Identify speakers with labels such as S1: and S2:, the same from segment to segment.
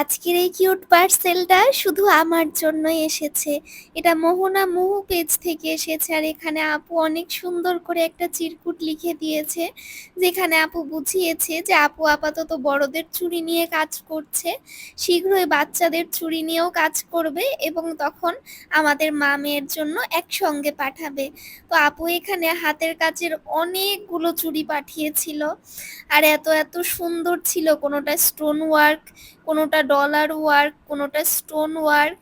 S1: আজকের এই কিউট পার্সেলটা শুধু আমার জন্যই এসেছে। এটা মোহনা মুহু পেজ থেকে এসেছে আর এখানে আপু অনেক সুন্দর করে একটা চিরকুট লিখে দিয়েছে। যেখানে আপু বুঝিয়েছে যে আপু আপাতত বড়দের চুরি নিয়ে কাজ করছে। শীঘ্রই বাচ্চাদের চুরি নিয়েও কাজ করবে এবং তখন আমাদের মা মেয়ের জন্য একসঙ্গে পাঠাবে। তো আপু এখানে হাতের কাজের অনেকগুলো চুরি পাঠিয়েছিল। আর এত, এত সুন্দর ছিল কোনোটা স্টোন ওয়ার্ক কোনোটা ডলার ওয়ার্ক কোনোটা স্টোন ওয়ার্ক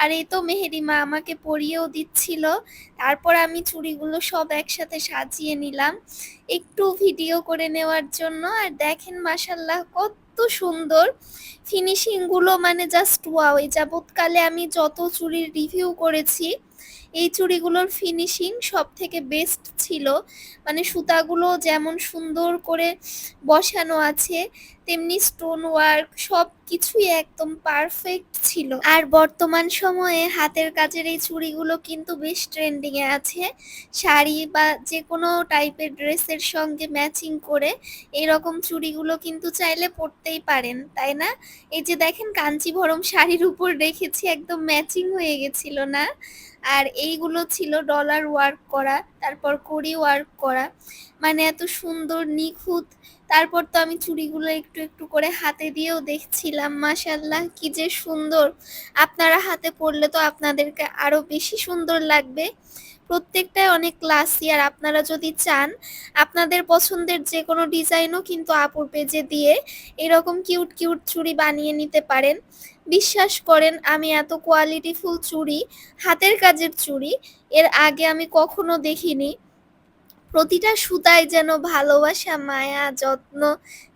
S1: আর এই তো মেহেরিমা আমাকে পরিয়েও দিচ্ছিল। তারপর আমি চুড়িগুলো সব একসাথে সাজিয়ে নিলাম। একটু ভিডিও করে নেওয়ার জন্য। আর দেখেন মাসাল্লাহ কত সুন্দর। ফিনিশিংগুলো মানে জাস্ট ওয়াও এই যাবৎকালে আমি যত চুড়ির রিভিউ করেছি এই চুড়িগুলোর ফিনিশিং সব থেকে বেস্ট ছিল। মানে সুতাগুলো যেমন সুন্দর করে বসানো আছে, তেমনি স্টোন ওয়ার্ক সব কিছুই একদম পারফেক্ট ছিল। আর বর্তমান সময়ে হাতের কাজের এই চুড়িগুলো কিন্তু বেশ ট্রেন্ডিং এ আছে। শাড়ি বা যে কোনো টাইপের ড্রেসের সঙ্গে ম্যাচিং করে এরকম চুড়িগুলো কিন্তু চাইলে পরতেই পারেন, তাই না? এই যে দেখেন কাঞ্চিভরম শাড়ির উপর রেখেছি, একদম ম্যাচিং হয়ে গেছিল না? আর এইগুলো ছিল ডলার ওয়ার্ক করা, তারপর কড়ি ওয়ার্ক করা। মানে এত সুন্দর, নিখুঁত। তারপর তো আমি চুড়িগুলো একটু একটু করে হাতে দিয়েও দেখছিলাম মাশাল্লাহ কি যে সুন্দর। আপনারা হাতে পরলে তো আপনাদেরকে আরও বেশি সুন্দর লাগবে। প্রত্যেকটাই অনেক ক্লাসি আর আপনারা যদি চান, আপনাদের পছন্দের যে কোনো ডিজাইনও কিন্তু আপুর পেজে দিয়ে এরকম কিউট কিউট চুড়ি বানিয়ে নিতে পারেন। বিশ্বাস করেন, আমি এত কোয়ালিটিফুল চুড়ি হাতের কাজের চুড়ি এর আগে আমি কখনো দেখিনি। প্রতিটা সুতায় যেন ভালোবাসা, মায়া, যত্ন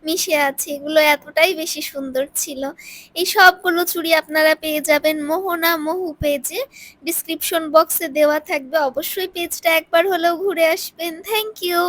S1: মিশে আছে, এগুলো এতটাই বেশি সুন্দর ছিল। এই সবগুলো চুড়ি আপনারা পেয়ে যাবেন মোহনা মহু পেজে ডিসক্রিপশন বক্সে দেওয়া থাকবে। অবশ্যই পেজটা একবার হলেও ঘুরে আসবেন। Thank you